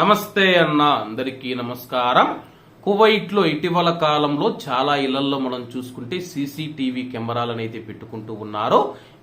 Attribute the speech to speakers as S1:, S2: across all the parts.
S1: నమస్తే అన్న అందరికీ నమస్కారం. కువైట్లో ఇటీవల కాలంలో చాలా ఇళ్ళలో మనం చూసుకుంటే సీసీటీవీ కెమెరాలను అయితే పెట్టుకుంటూ ఉన్నారు.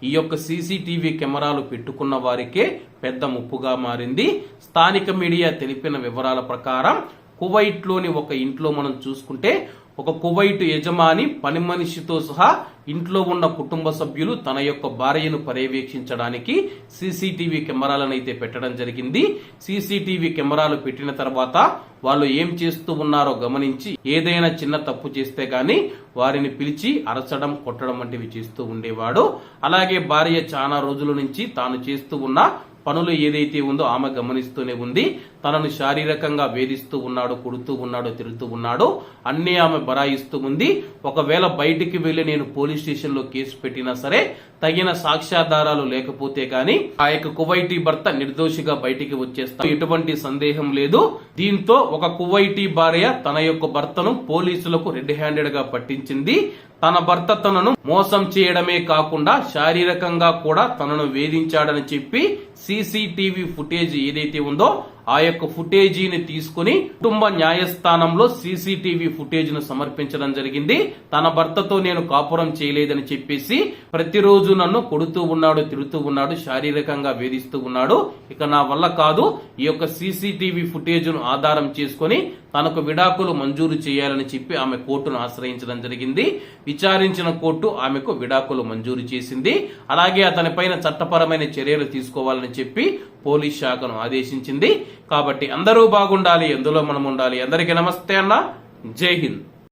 S1: ఈ యొక్క సీసీటీవీ కెమెరాలు పెట్టుకున్న వారికే పెద్ద ముప్పుగా మారింది. స్థానిక మీడియా తెలిపిన వివరాల ప్రకారం కువైట్లోని ఒక ఇంట్లో మనం చూసుకుంటే ఒక కువైట్ యజమాని పని మనిషితో సహా ఇంట్లో ఉన్న కుటుంబ సభ్యులు తన యొక్క భార్యను పర్యవేక్షించడానికి సీసీటీవీ కెమెరాలను అయితే పెట్టడం జరిగింది. సీసీటీవీ కెమెరాలు పెట్టిన తర్వాత వాళ్ళు ఏం చేస్తూ ఉన్నారో గమనించి ఏదైనా చిన్న తప్పు చేస్తే గాని వారిని పిలిచి అరచడం కొట్టడం వంటివి చేస్తూ ఉండేవాడు. అలాగే భార్య చాలా రోజుల నుంచి తాను చేస్తూ ఉన్న పనులు ఏదైతే ఉందో ఆమె గమనిస్తూనే ఉంది. తనను శారీరకంగా వేధిస్తూ ఉన్నాడు కొడుతూ ఉన్నాడు తిరుగుతూ ఉన్నాడు. అన్ని ఆమె బరాయిస్తూ ఉంది. ఒకవేళ బయటికి వెళ్ళి నేను పోలీస్ స్టేషన్లో కేసు పెట్టినా సరే తగిన సాక్ష్యాధారాలు లేకపోతే గాని ఆ యొక్క కువైటీ భర్త నిర్దోషిగా బయటికి వచ్చేస్తాడు. ఎటువంటి సందేహం లేదు. దీంతో ఒక కువైటీ భార్య తన యొక్క భర్తను పోలీసులకు రెడ్ హ్యాండెడ్గా పట్టించింది. తన భర్త తనను మోసం చేయడమే కాకుండా శారీరకంగా కూడా తనను వేధించాడని చెప్పి సీసీటీవీ ఫుటేజ్ ఏదైతే ఉందో ఆ యొక్క ఫుటేజీని తీసుకుని కుటుంబ న్యాయస్థానంలో సీసీటీవీ ఫుటేజ్ను సమర్పించడం జరిగింది. తన భర్తతో నేను కాపురం చేయలేదని చెప్పేసి ప్రతిరోజు నన్ను కొడుతూ ఉన్నాడు తిడుతూ ఉన్నాడు శారీరకంగా వేధిస్తూ ఉన్నాడు. ఇక నా వల్ల కాదు. ఈ యొక్క సీసీటీవీ ఫుటేజ్ను ఆధారం చేసుకుని తనకు విడాకులు మంజూరు చేయాలని చెప్పి ఆమె కోర్టును ఆశ్రయించడం జరిగింది. విచారించిన కోర్టు ఆమెకు విడాకులు మంజూరు చేసింది. అలాగే అతనిపైన చట్టపరమైన చర్యలు తీసుకోవాలని చెప్పి పోలీస్ శాఖను ఆదేశించింది. కాబట్టి అందరూ బాగుండాలి ఎందులో మనం ఉండాలి అందరికీ నమస్తే అన్న. జై హింద్.